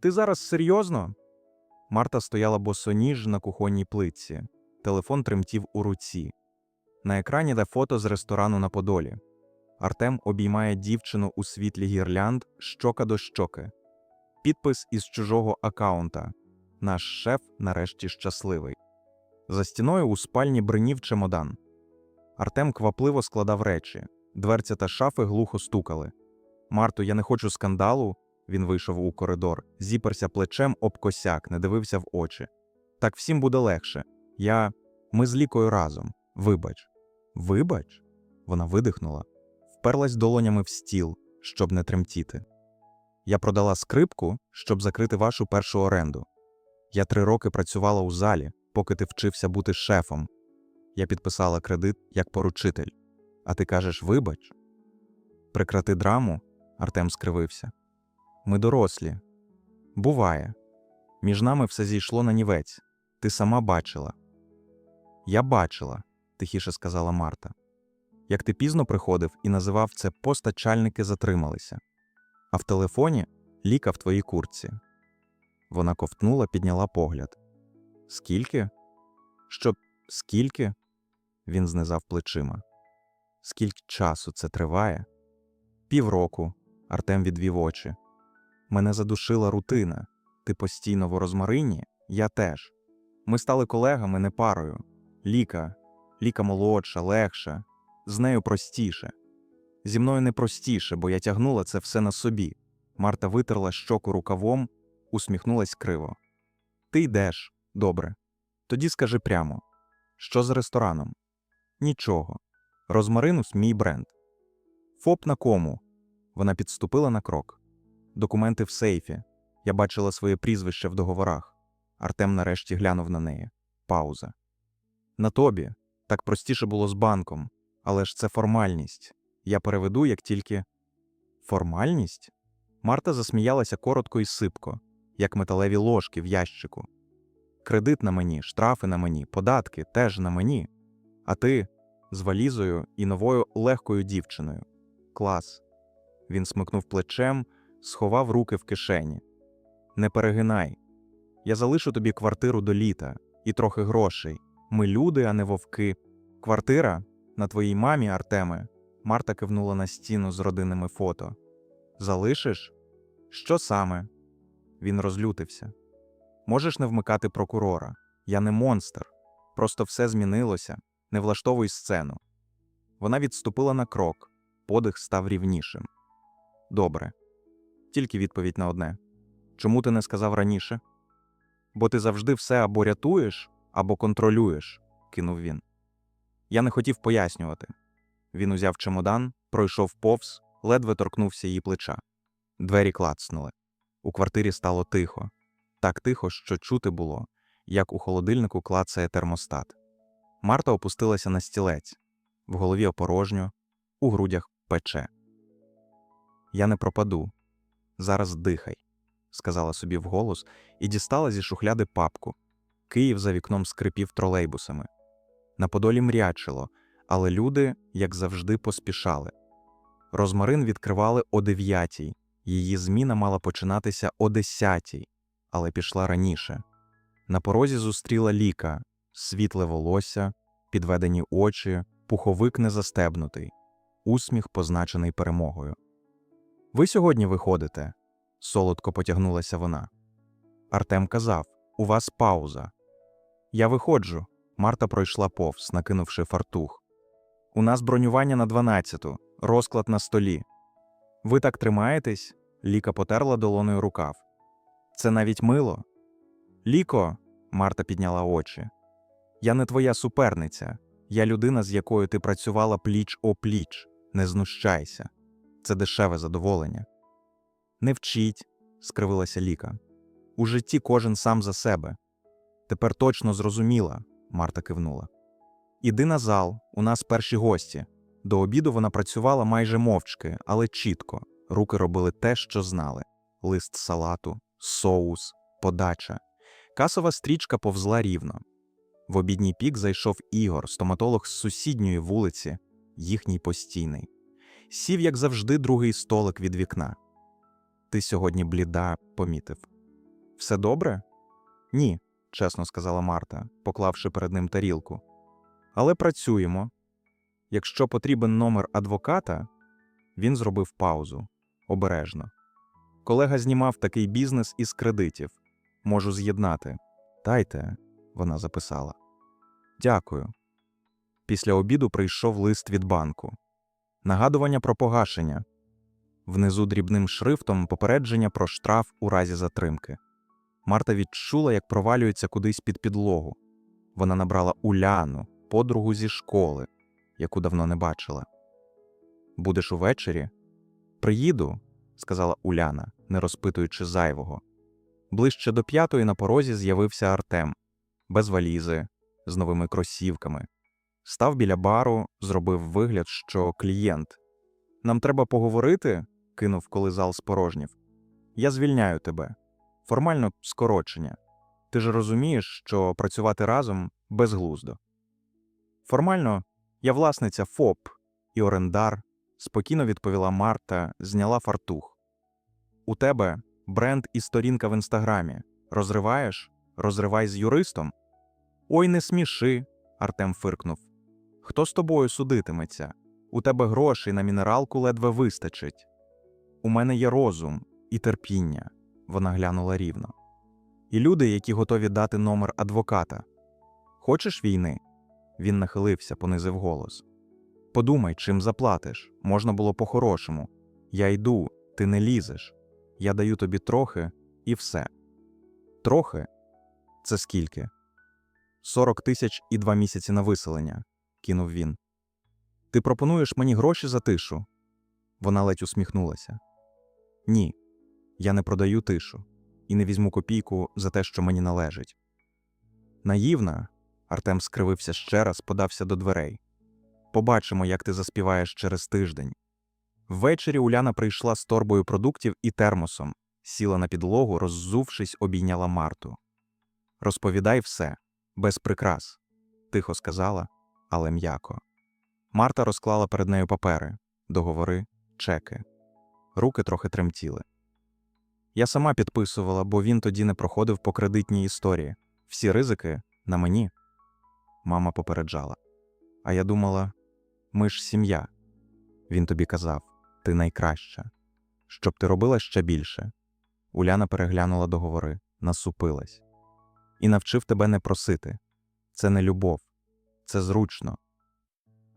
Ти зараз серйозно? Марта стояла босоніж на кухонній плитці. Телефон тремтів у руці. На екрані де фото з ресторану на Подолі. Артем обіймає дівчину у світлі гірлянд щока до щоки. Підпис із чужого акаунта. Наш шеф нарешті щасливий. За стіною у спальні бринів чемодан. Артем квапливо складав речі. Дверця та шафи глухо стукали. Марту, я не хочу скандалу. Він вийшов у коридор, зіперся плечем об косяк, не дивився в очі. Так всім буде легше. Я. Ми з лікою разом. Вибач. Вибач? Вона видихнула, вперлась долонями в стіл, щоб не тремтіти. Я продала скрипку, щоб закрити вашу першу оренду. Я три роки працювала у залі, поки ти вчився бути шефом. Я підписала кредит як поручитель. А ти кажеш вибач? Прекрати драму, Артем скривився. Ми дорослі. Буває. Між нами все зійшло на нівець. Ти сама бачила. Я бачила, тихіше сказала Марта. Як ти пізно приходив і називав це постачальники затрималися. А в телефоні ліка в твоїй куртці. Вона ковтнула, підняла погляд. Скільки? Що, скільки? Він знизав плечима. Скільки часу це триває? Півроку. Артем відвів очі. Мене задушила рутина. Ти постійно в розмарині, я теж. Ми стали колегами, не парою. Ліка, ліка молодша, легша, з нею простіше. Зі мною не простіше, бо я тягнула це все на собі. Марта витерла щоку рукавом, усміхнулась криво. Ти йдеш, добре. Тоді скажи прямо: що з рестораном? Нічого. Розмаринус мій бренд. ФОП на кому? Вона підступила на крок. Документи в сейфі. Я бачила своє прізвище в договорах. Артем нарешті глянув на неї. Пауза. На тобі. Так простіше було з банком. Але ж це формальність. Я переведу, як тільки. Формальність? Марта засміялася коротко і сипко, як металеві ложки в ящику. Кредит на мені, штрафи на мені, податки теж на мені. А ти з валізою і новою легкою дівчиною. Клас. Він смикнув плечем, сховав руки в кишені. Не перегинай. Я залишу тобі квартиру до літа і трохи грошей. Ми люди, а не вовки. Квартира на твоїй мамі, Артеме. Марта кивнула на стіну з родинними фото. Залишиш? Що саме? Він розлютився. Можеш не вмикати прокурора. Я не монстр. Просто все змінилося. Не влаштовуй сцену. Вона відступила на крок, подих став рівнішим. Добре. Тільки відповідь на одне. Чому ти не сказав раніше? Бо ти завжди все або рятуєш, або контролюєш, кинув він. Я не хотів пояснювати. Він узяв чемодан, пройшов повз, ледве торкнувся її плеча. Двері клацнули. У квартирі стало тихо. Так тихо, що чути було, як у холодильнику клацає термостат. Марта опустилася на стілець, в голові опорожньо, у грудях пече. Я не пропаду. Зараз дихай, сказала собі вголос і дістала зі шухляди папку. Київ за вікном скрипів тролейбусами. На подолі мрячило, але люди, як завжди, поспішали. Розмарин відкривали о дев'ятій, її зміна мала починатися о десятій, але пішла раніше. На порозі зустріла ліка, світле волосся, підведені очі, пуховик незастебнутий, усміх, позначений перемогою. Ви сьогодні виходите, солодко потягнулася вона. Артем казав: У вас пауза. Я виходжу. Марта пройшла повз, накинувши фартух. У нас бронювання на дванадцяту, розклад на столі. Ви так тримаєтесь? Ліка потерла долоною рукав. Це навіть мило. Ліко, Марта підняла очі. Я не твоя суперниця. Я людина, з якою ти працювала пліч о пліч. Не знущайся. Це дешеве задоволення. Не вчіть, скривилася Ліка. У житті кожен сам за себе. Тепер точно зрозуміла, Марта кивнула. Іди на зал, у нас перші гості. До обіду вона працювала майже мовчки, але чітко. Руки робили те, що знали: лист салату, соус, подача. Касова стрічка повзла рівно. В обідній пік зайшов Ігор, стоматолог з сусідньої вулиці, їхній постійний. Сів, як завжди, другий столик від вікна. Ти сьогодні бліда, помітив. Все добре? Ні, чесно сказала Марта, поклавши перед ним тарілку. Але працюємо. Якщо потрібен номер адвоката, він зробив паузу обережно. Колега знімав такий бізнес із кредитів. Можу з'єднати. Дайте, вона записала. Дякую. Після обіду прийшов лист від банку. Нагадування про погашення. Внизу дрібним шрифтом попередження про штраф у разі затримки. Марта відчула, як провалюється кудись під підлогу. Вона набрала Уляну, подругу зі школи, яку давно не бачила. Будеш увечері? Приїду, сказала Уляна, не розпитуючи зайвого. Ближче до п'ятої на порозі з'явився Артем, без валізи, з новими кросівками. Став біля бару, зробив вигляд, що клієнт. Нам треба поговорити, кинув, коли зал спорожнів. Я звільняю тебе. Формально скорочення. Ти ж розумієш, що працювати разом безглуздо. Формально, я власниця ФОП і орендар, спокійно відповіла Марта, зняла фартух. У тебе бренд і сторінка в інстаграмі. Розриваєш? Розривай з юристом? Ой, не сміши, Артем фиркнув. Хто з тобою судитиметься? У тебе грошей на мінералку ледве вистачить. У мене є розум і терпіння, вона глянула рівно. І люди, які готові дати номер адвоката. Хочеш війни? Він нахилився, понизив голос. Подумай, чим заплатиш. Можна було по-хорошому. Я йду, ти не лізеш. Я даю тобі трохи і все. Трохи? Це скільки? Сорок тисяч і два місяці на виселення, кинув він. Ти пропонуєш мені гроші за тишу? Вона ледь усміхнулася. Ні, я не продаю тишу і не візьму копійку за те, що мені належить. Наївна, Артем скривився ще раз, подався до дверей. Побачимо, як ти заспіваєш через тиждень. Ввечері Уляна прийшла з торбою продуктів і термосом, сіла на підлогу, роззувшись, обійняла Марту. Розповідай все, без прикрас, тихо сказала, але м'яко. Марта розклала перед нею папери, договори, чеки. Руки трохи тремтіли. Я сама підписувала, бо він тоді не проходив по кредитній історії. Всі ризики на мені. Мама попереджала. А я думала, ми ж сім'я. Він тобі казав, ти найкраща. Щоб ти робила ще більше. Уляна переглянула договори, насупилась. І навчив тебе не просити. Це не любов, це зручно.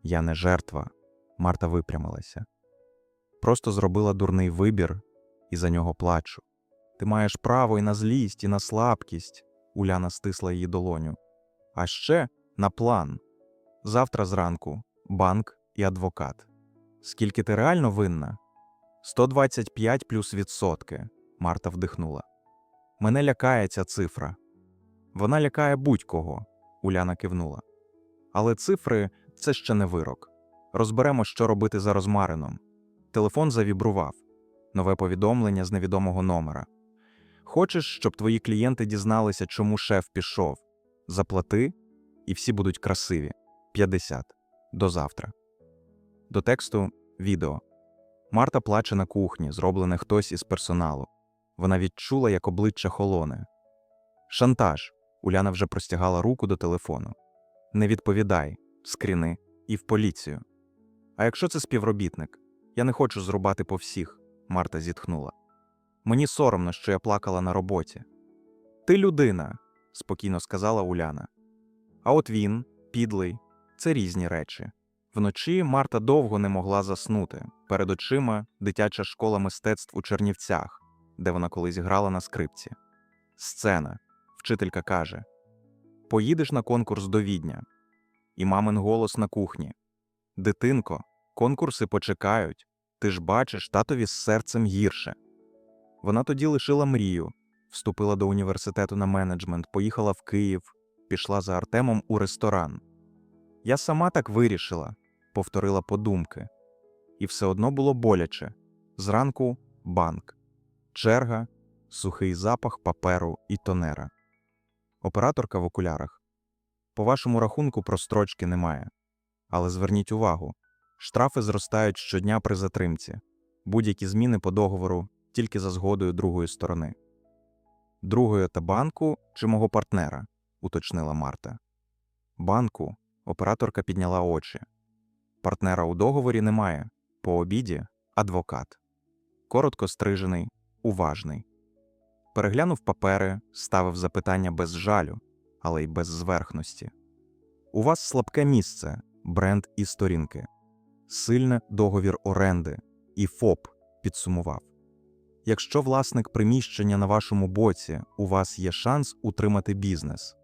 Я не жертва. Марта випрямилася. Просто зробила дурний вибір і за нього плачу. Ти маєш право і на злість, і на слабкість. Уляна стисла її долоню. А ще на план. Завтра зранку банк і адвокат. Скільки ти реально винна? 125 плюс відсотки. Марта вдихнула. Мене лякає ця цифра. Вона лякає будь-кого. Уляна кивнула. Але цифри це ще не вирок. Розберемо, що робити за розмарином. Телефон завібрував. Нове повідомлення з невідомого номера. Хочеш, щоб твої клієнти дізналися, чому шеф пішов? Заплати, і всі будуть красиві. 50. До завтра. До тексту відео. Марта плаче на кухні, зроблене хтось із персоналу. Вона відчула, як обличчя холоне. Шантаж. Уляна вже простягала руку до телефону. Не відповідай, скріни і в поліцію. А якщо це співробітник? Я не хочу зрубати по всіх, Марта зітхнула. Мені соромно, що я плакала на роботі. Ти людина, спокійно сказала Уляна. А от він, підлий, це різні речі. Вночі Марта довго не могла заснути. Перед очима дитяча школа мистецтв у Чернівцях, де вона колись грала на скрипці. Сцена. Вчителька каже: Поїдеш на конкурс до відня. І мамин голос на кухні: Дитинко, конкурси почекають. Ти ж бачиш, татові з серцем гірше. Вона тоді лишила мрію, вступила до університету на менеджмент, поїхала в Київ, пішла за Артемом у ресторан. Я сама так вирішила, повторила подумки. І все одно було боляче. Зранку банк, черга, сухий запах паперу і тонера. Операторка в окулярах. По вашому рахунку прострочки немає. Але зверніть увагу: штрафи зростають щодня при затримці, будь-які зміни по договору тільки за згодою другої сторони. Другої та банку чи мого партнера? уточнила Марта. Банку. Операторка підняла очі. Партнера у договорі немає. По обіді адвокат. Коротко стрижений, уважний. Переглянув папери, ставив запитання без жалю, але й без зверхності. У вас слабке місце, бренд і сторінки. Сильне договір оренди і ФОП підсумував. Якщо власник приміщення на вашому боці, у вас є шанс утримати бізнес,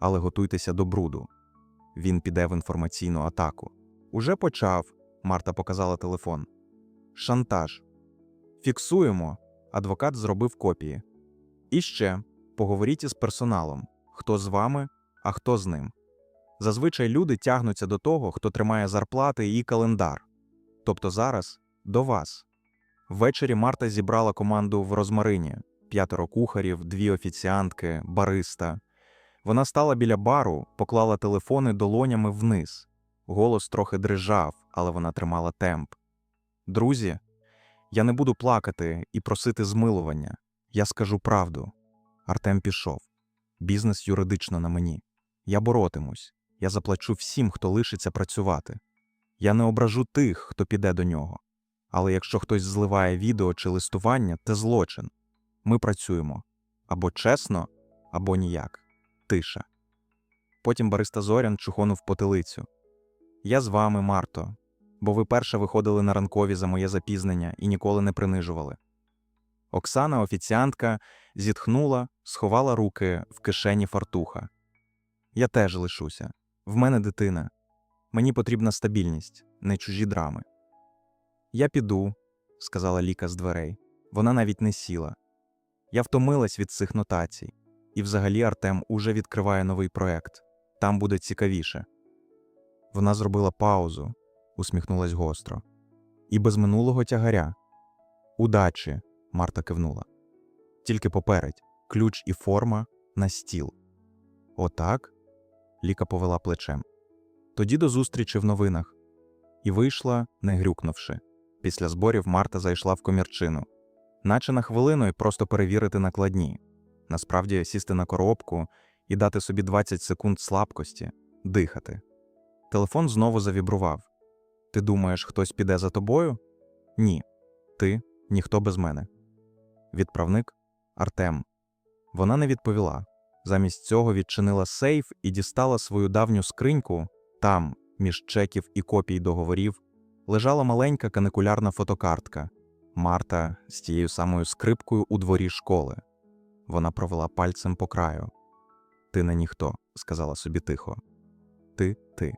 але готуйтеся до бруду. Він піде в інформаційну атаку. Уже почав, Марта показала телефон. Шантаж. Фіксуємо. Адвокат зробив копії. І ще поговоріть із персоналом, хто з вами, а хто з ним. Зазвичай люди тягнуться до того, хто тримає зарплати і календар. Тобто зараз до вас. Ввечері Марта зібрала команду в розмарині: п'ятеро кухарів, дві офіціантки, бариста. Вона стала біля бару, поклала телефони долонями вниз. Голос трохи дрижав, але вона тримала темп. Друзі, я не буду плакати і просити змилування. Я скажу правду. Артем пішов. Бізнес юридично на мені. Я боротимусь. Я заплачу всім, хто лишиться працювати. Я не ображу тих, хто піде до нього. Але якщо хтось зливає відео чи листування, це злочин. Ми працюємо або чесно, або ніяк. Тиша. Потім бариста Зорян чухонув потилицю. Я з вами, Марто, бо ви перша виходили на ранкові за моє запізнення і ніколи не принижували. Оксана, офіціантка, зітхнула, сховала руки в кишені фартуха. Я теж лишуся. В мене дитина. Мені потрібна стабільність, не чужі драми. Я піду, сказала Ліка з дверей. Вона навіть не сіла. Я втомилась від цих нотацій. І взагалі Артем уже відкриває новий проект. Там буде цікавіше. Вона зробила паузу, усміхнулась гостро. І без минулого тягаря. Удачі, Марта кивнула. Тільки попередь, ключ і форма на стіл. Отак? Ліка повела плечем. Тоді до зустрічі в новинах. І вийшла, не грюкнувши. Після зборів Марта зайшла в комірчину, наче на хвилину і просто перевірити накладні. Насправді сісти на коробку і дати собі 20 секунд слабкості, дихати. Телефон знову завібрував. Ти думаєш, хтось піде за тобою? Ні. Ти ніхто без мене. Відправник Артем. Вона не відповіла. Замість цього відчинила сейф і дістала свою давню скриньку. Там, між чеків і копій договорів, лежала маленька каникулярна фотокартка. Марта з тією самою скрипкою у дворі школи. Вона провела пальцем по краю. Ти не ніхто, сказала собі тихо. Ти, ти.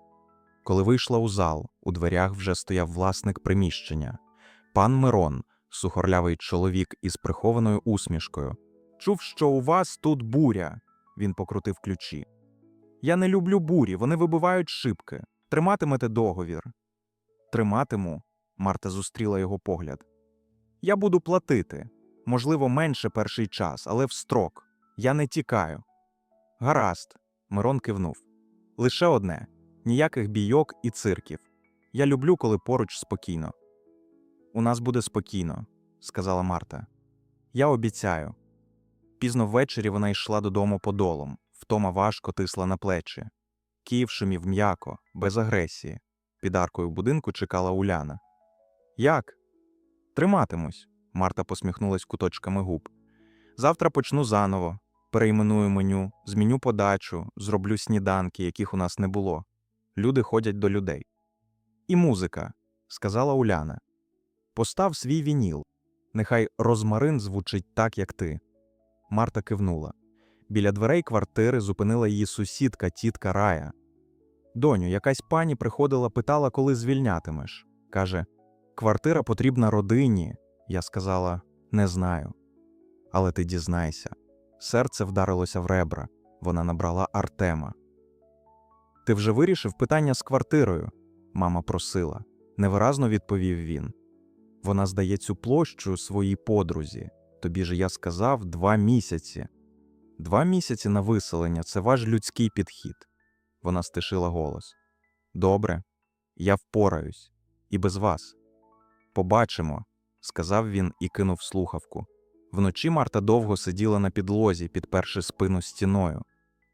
Коли вийшла у зал, у дверях вже стояв власник приміщення. Пан Мирон, сухорлявий чоловік із прихованою усмішкою. Чув, що у вас тут буря. Він покрутив ключі. Я не люблю бурі, вони вибивають шибки. Триматимете договір. Триматиму. Марта зустріла його погляд. Я буду платити. Можливо, менше перший час, але в строк. Я не тікаю. Гаразд. Мирон кивнув. Лише одне ніяких бійок і цирків. Я люблю, коли поруч спокійно. У нас буде спокійно, сказала Марта. Я обіцяю. Пізно ввечері вона йшла додому подолом, втома важко тисла на плечі. Київ шумів м'яко, без агресії. Під аркою будинку чекала Уляна. Як? Триматимусь. Марта посміхнулась куточками губ. Завтра почну заново, перейменую меню, зміню подачу, зроблю сніданки, яких у нас не було. Люди ходять до людей. І музика, сказала Уляна. Постав свій вініл. Нехай розмарин звучить так, як ти. Марта кивнула. Біля дверей квартири зупинила її сусідка, тітка Рая. Доню, якась пані приходила, питала, коли звільнятимеш. Каже: Квартира потрібна родині. Я сказала не знаю. Але ти дізнайся. Серце вдарилося в ребра. Вона набрала Артема. Ти вже вирішив питання з квартирою? Мама просила. Невиразно відповів він. Вона здає цю площу своїй подрузі. Тобі ж я сказав два місяці. Два місяці на виселення це ваш людський підхід. Вона стишила голос. Добре, я впораюсь, і без вас. Побачимо, сказав він і кинув слухавку. Вночі Марта довго сиділа на підлозі, підперши спину стіною.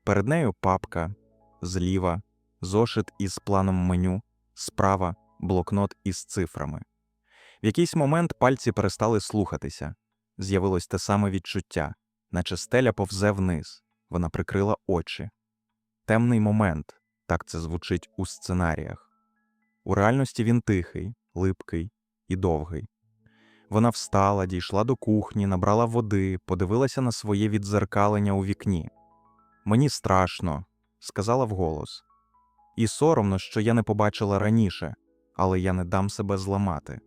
Перед нею папка, зліва, зошит із планом меню, справа блокнот із цифрами. В якийсь момент пальці перестали слухатися. З'явилось те саме відчуття, наче стеля повзе вниз. Вона прикрила очі. Темний момент так це звучить у сценаріях. У реальності він тихий, липкий і довгий. Вона встала, дійшла до кухні, набрала води, подивилася на своє відзеркалення у вікні. Мені страшно, сказала вголос. І соромно, що я не побачила раніше, але я не дам себе зламати.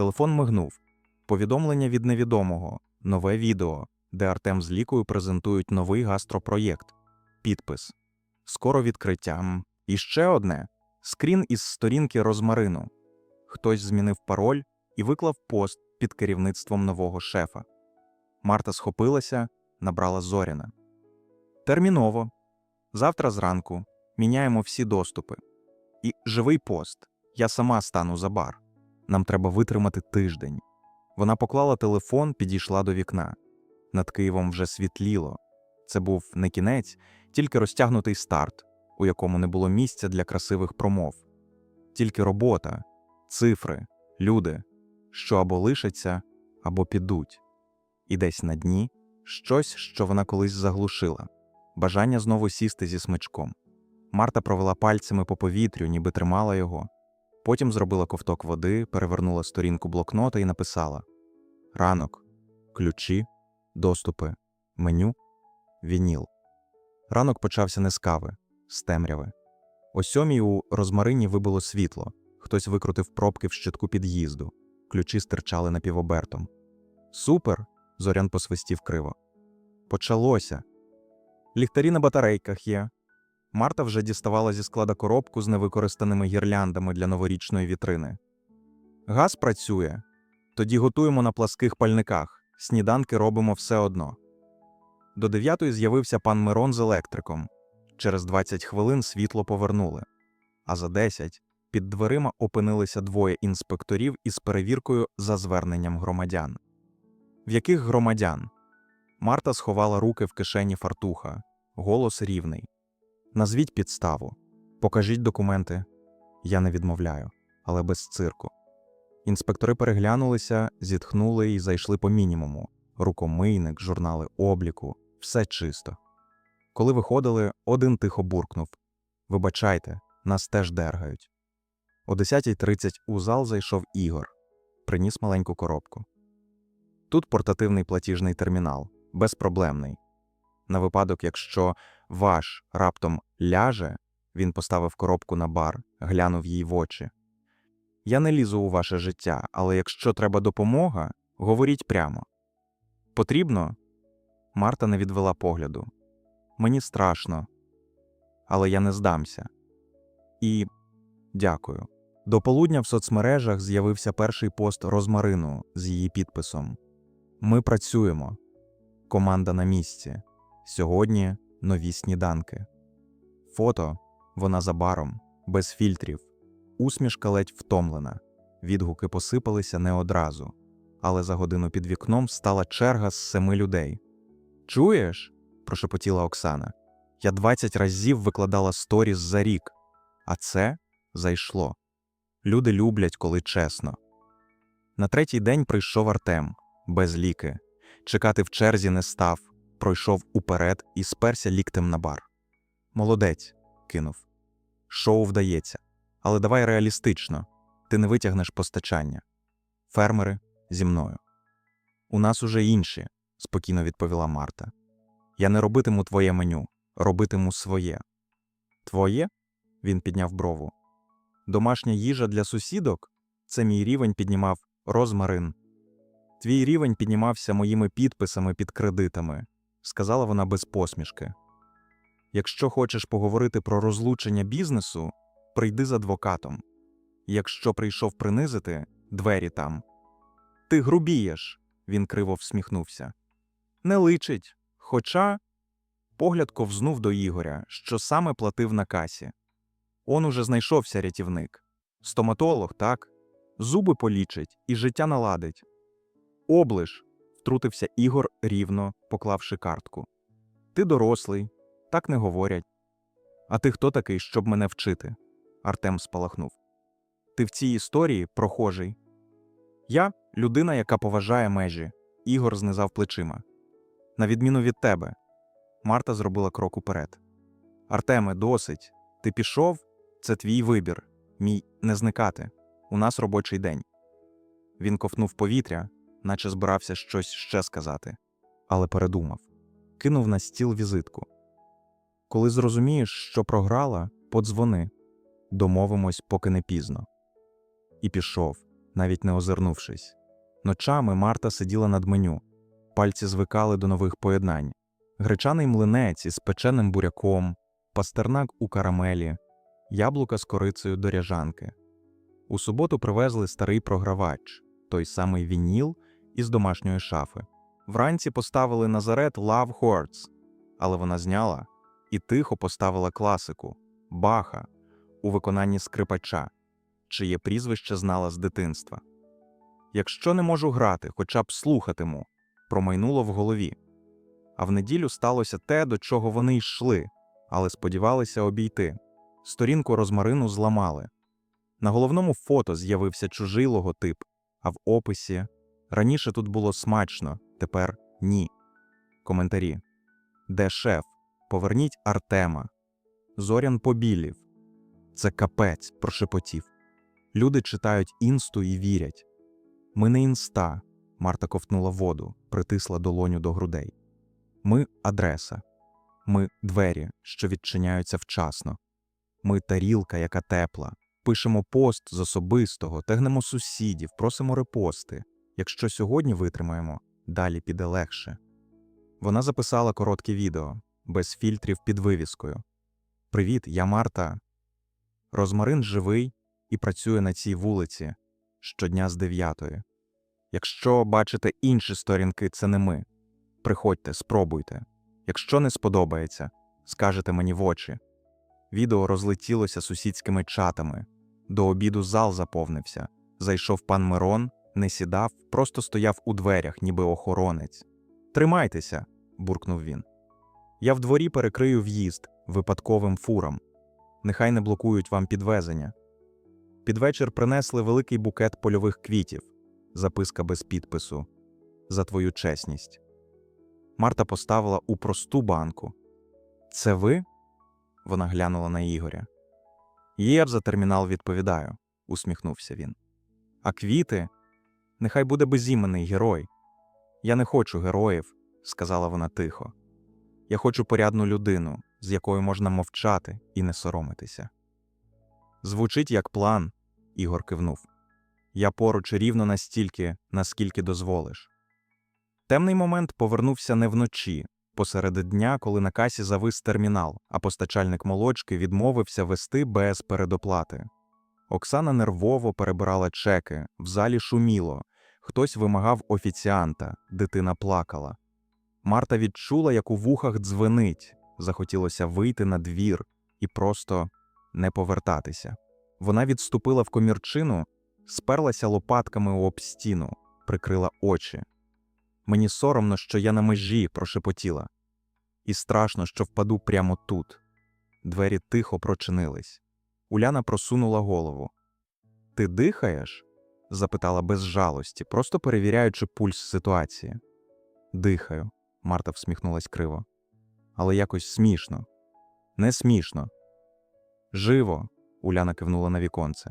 Телефон мигнув. Повідомлення від невідомого, нове відео, де Артем з Лікою презентують новий гастропроєкт. Підпис. Скоро відкриття. І ще одне скрін із сторінки розмарину. Хтось змінив пароль і виклав пост під керівництвом нового шефа. Марта схопилася, набрала Зоріна. Терміново. Завтра зранку міняємо всі доступи. І живий пост. Я сама стану за бар. Нам треба витримати тиждень. Вона поклала телефон, підійшла до вікна. Над Києвом вже світліло. Це був не кінець, тільки розтягнутий старт, у якому не було місця для красивих промов. Тільки робота, цифри, люди, що або лишаться, або підуть. І десь на дні щось, що вона колись заглушила бажання знову сісти зі смичком. Марта провела пальцями по повітрю, ніби тримала його. Потім зробила ковток води, перевернула сторінку блокнота і написала: Ранок, ключі, доступи, меню, вініл. Ранок почався не з кави, з темряви. О сьомій у розмарині вибило світло. Хтось викрутив пробки в щитку під'їзду. Ключі стирчали напівобертом. Супер. зорян посвистів криво. Почалося. Ліхтарі на батарейках є. Марта вже діставала зі склада коробку з невикористаними гірляндами для новорічної вітрини. Газ працює. Тоді готуємо на пласких пальниках. Сніданки робимо все одно. До дев'ятої з'явився пан Мирон з електриком. Через 20 хвилин світло повернули. А за 10 під дверима опинилися двоє інспекторів із перевіркою за зверненням громадян. В яких громадян? Марта сховала руки в кишені фартуха. Голос рівний. Назвіть підставу. Покажіть документи. Я не відмовляю, але без цирку. Інспектори переглянулися, зітхнули і зайшли по мінімуму: рукомийник, журнали обліку, все чисто. Коли виходили, один тихо буркнув Вибачайте, нас теж дергають. О 10.30 у зал зайшов Ігор, приніс маленьку коробку. Тут портативний платіжний термінал, безпроблемний. На випадок, якщо ваш раптом ляже, він поставив коробку на бар, глянув їй в очі. Я не лізу у ваше життя, але якщо треба допомога, говоріть прямо. Потрібно? Марта не відвела погляду. Мені страшно, але я не здамся. І дякую. До полудня в соцмережах з'явився перший пост розмарину з її підписом: Ми працюємо. Команда на місці. Сьогодні нові сніданки. Фото вона за баром, без фільтрів. Усмішка ледь втомлена. Відгуки посипалися не одразу, але за годину під вікном стала черга з семи людей. Чуєш? прошепотіла Оксана. Я 20 разів викладала сторіс за рік, а це зайшло. Люди люблять, коли чесно. На третій день прийшов Артем без ліки. Чекати в черзі не став, пройшов уперед і сперся ліктем на бар. Молодець, кинув. Шоу вдається. Але давай реалістично ти не витягнеш постачання. Фермери зі мною. У нас уже інші, спокійно відповіла Марта. Я не робитиму твоє меню, робитиму своє. Твоє? Він підняв брову. Домашня їжа для сусідок це мій рівень піднімав розмарин. Твій рівень піднімався моїми підписами під кредитами, сказала вона без посмішки. Якщо хочеш поговорити про розлучення бізнесу, прийди з адвокатом. Якщо прийшов принизити, двері там. Ти грубієш, він криво всміхнувся. Не личить. Хоча погляд ковзнув до Ігоря, що саме платив на касі. Он уже знайшовся рятівник. Стоматолог, так? Зуби полічить і життя наладить. Облиш, втрутився Ігор рівно, поклавши картку. Ти дорослий, так не говорять. А ти хто такий, щоб мене вчити? Артем спалахнув. Ти в цій історії прохожий. Я людина, яка поважає межі. Ігор знизав плечима. На відміну від тебе. Марта зробила крок уперед. Артеме, досить. Ти пішов, це твій вибір. Мій не зникати. У нас робочий день. Він ковтнув повітря, наче збирався щось ще сказати, але передумав. Кинув на стіл візитку. Коли зрозумієш, що програла, подзвони. Домовимось, поки не пізно. І пішов, навіть не озирнувшись. Ночами Марта сиділа над меню. Пальці звикали до нових поєднань. Гречаний млинець із печеним буряком, пастернак у карамелі, яблука з корицею до ряжанки. У суботу привезли старий програвач, той самий вініл із домашньої шафи. Вранці поставили Назарет Love Hearts, але вона зняла і тихо поставила класику Баха у виконанні скрипача, чиє прізвище знала з дитинства. Якщо не можу грати, хоча б слухатиму, промайнуло в голові. А в неділю сталося те, до чого вони йшли, але сподівалися обійти. Сторінку розмарину зламали. На головному фото з'явився чужий логотип, а в описі раніше тут було смачно, тепер ні. Коментарі. Де шеф? Поверніть Артема. Зорян побілів. Це капець, прошепотів. Люди читають інсту і вірять. Ми не інста. Марта ковтнула воду, притисла долоню до грудей. Ми адреса. Ми двері, що відчиняються вчасно. Ми тарілка, яка тепла. Пишемо пост з особистого, тегнемо сусідів, просимо репости. Якщо сьогодні витримаємо, далі піде легше. Вона записала коротке відео, без фільтрів під вивіскою. Привіт, я Марта. Розмарин живий і працює на цій вулиці щодня з дев'ятої. Якщо бачите інші сторінки, це не ми. Приходьте, спробуйте. Якщо не сподобається, скажете мені в очі. Відео розлетілося сусідськими чатами. До обіду зал заповнився. Зайшов пан Мирон, не сідав, просто стояв у дверях, ніби охоронець. Тримайтеся, буркнув він. Я в дворі перекрию в'їзд випадковим фурам. Нехай не блокують вам підвезення. Під вечір принесли великий букет польових квітів, записка без підпису. За твою чесність. Марта поставила у просту банку. Це ви? Вона глянула на Ігоря. Є за термінал відповідаю, усміхнувся він. А квіти? Нехай буде безіменний герой. Я не хочу героїв, сказала вона тихо. Я хочу порядну людину, з якою можна мовчати і не соромитися. Звучить як план, Ігор кивнув. Я поруч рівно настільки, наскільки дозволиш. Темний момент повернувся не вночі, посеред дня, коли на касі завис термінал, а постачальник молочки відмовився вести без передоплати. Оксана нервово перебирала чеки, в залі шуміло, хтось вимагав офіціанта, дитина плакала. Марта відчула, як у вухах дзвенить, захотілося вийти на двір і просто не повертатися. Вона відступила в комірчину, сперлася лопатками об стіну, прикрила очі. Мені соромно, що я на межі прошепотіла. І страшно, що впаду прямо тут. Двері тихо прочинились. Уляна просунула голову. Ти дихаєш? Запитала без жалості, просто перевіряючи пульс ситуації. Дихаю, Марта всміхнулась криво. Але якось смішно. Не смішно. Живо, Уляна кивнула на віконце.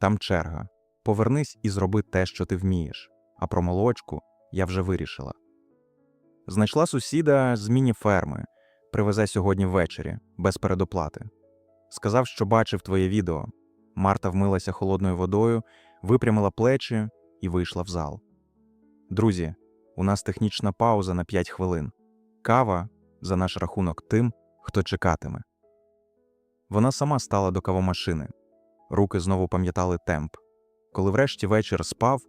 Там черга. Повернись і зроби те, що ти вмієш. А про молочку я вже вирішила. Знайшла сусіда з міні-ферми, привезе сьогодні ввечері, без передоплати. Сказав, що бачив твоє відео. Марта вмилася холодною водою, випрямила плечі і вийшла в зал. Друзі, у нас технічна пауза на 5 хвилин. Кава за наш рахунок тим, хто чекатиме. Вона сама стала до кавомашини. Руки знову пам'ятали темп. Коли врешті вечір спав,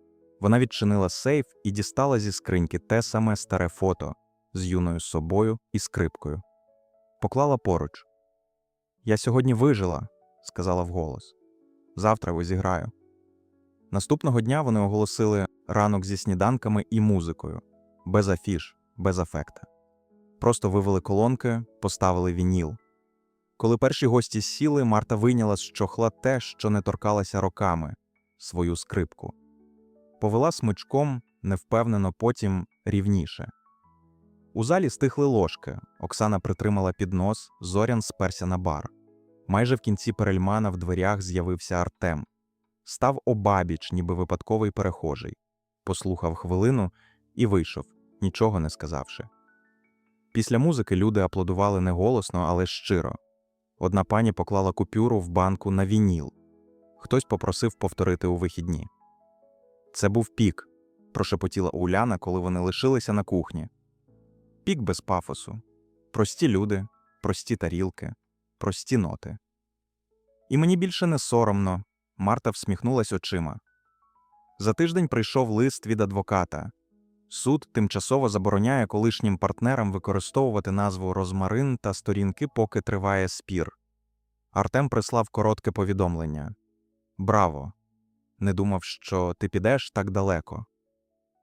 вона відчинила сейф і дістала зі скриньки те саме старе фото з юною собою і скрипкою. Поклала поруч. Я сьогодні вижила, сказала вголос. Завтра визіграю. Наступного дня вони оголосили ранок зі сніданками і музикою. без афіш, без афекта. Просто вивели колонки, поставили вініл. Коли перші гості сіли, Марта вийняла з чохла те, що не торкалася роками свою скрипку. Повела смичком, невпевнено, потім рівніше. У залі стихли ложки. Оксана притримала піднос, зорян сперся на бар. Майже в кінці перельмана в дверях з'явився Артем. Став обабіч, ніби випадковий перехожий. Послухав хвилину і вийшов, нічого не сказавши. Після музики люди аплодували не голосно, але щиро. Одна пані поклала купюру в банку на вініл. Хтось попросив повторити у вихідні. Це був пік, прошепотіла Уляна, коли вони лишилися на кухні. Пік без пафосу. Прості люди, прості тарілки, прості ноти. І мені більше не соромно. Марта всміхнулась очима. За тиждень прийшов лист від адвоката. Суд тимчасово забороняє колишнім партнерам використовувати назву Розмарин та сторінки, поки триває спір. Артем прислав коротке повідомлення Браво! Не думав, що ти підеш так далеко.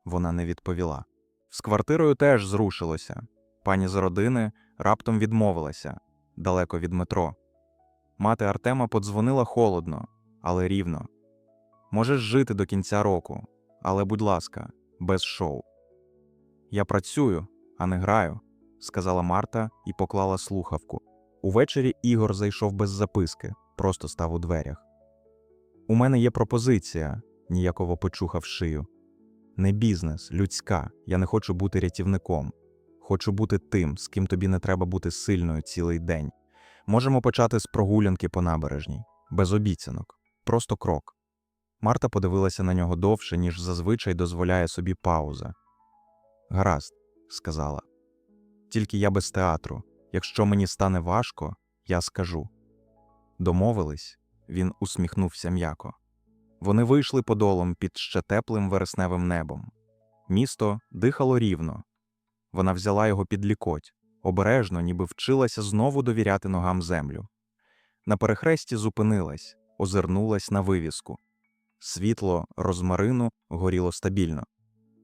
Вона не відповіла. З квартирою теж зрушилося. Пані з родини раптом відмовилася далеко від метро. Мати Артема подзвонила холодно, але рівно. Можеш жити до кінця року, але, будь ласка, без шоу. Я працюю, а не граю, сказала Марта і поклала слухавку. Увечері Ігор зайшов без записки, просто став у дверях. У мене є пропозиція, ніяково почухав шию. Не бізнес, людська. Я не хочу бути рятівником. Хочу бути тим, з ким тобі не треба бути сильною цілий день. Можемо почати з прогулянки по набережній, без обіцянок, просто крок. Марта подивилася на нього довше, ніж зазвичай дозволяє собі пауза. Гаразд, сказала. Тільки я без театру. Якщо мені стане важко, я скажу. Домовились, він усміхнувся м'яко. Вони вийшли подолом під ще теплим вересневим небом. Місто дихало рівно. Вона взяла його під лікоть, обережно, ніби вчилася знову довіряти ногам землю. На перехресті зупинилась, озирнулась на вивіску. Світло розмарину горіло стабільно.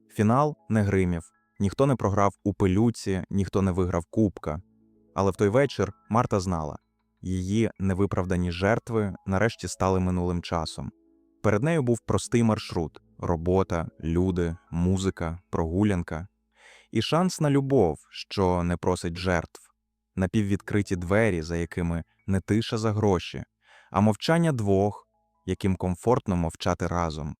Фінал не гримів, ніхто не програв у пилюці, ніхто не виграв кубка. Але в той вечір Марта знала її невиправдані жертви нарешті стали минулим часом. Перед нею був простий маршрут робота, люди, музика, прогулянка і шанс на любов, що не просить жертв, напіввідкриті двері, за якими не тиша за гроші, а мовчання двох, яким комфортно мовчати разом.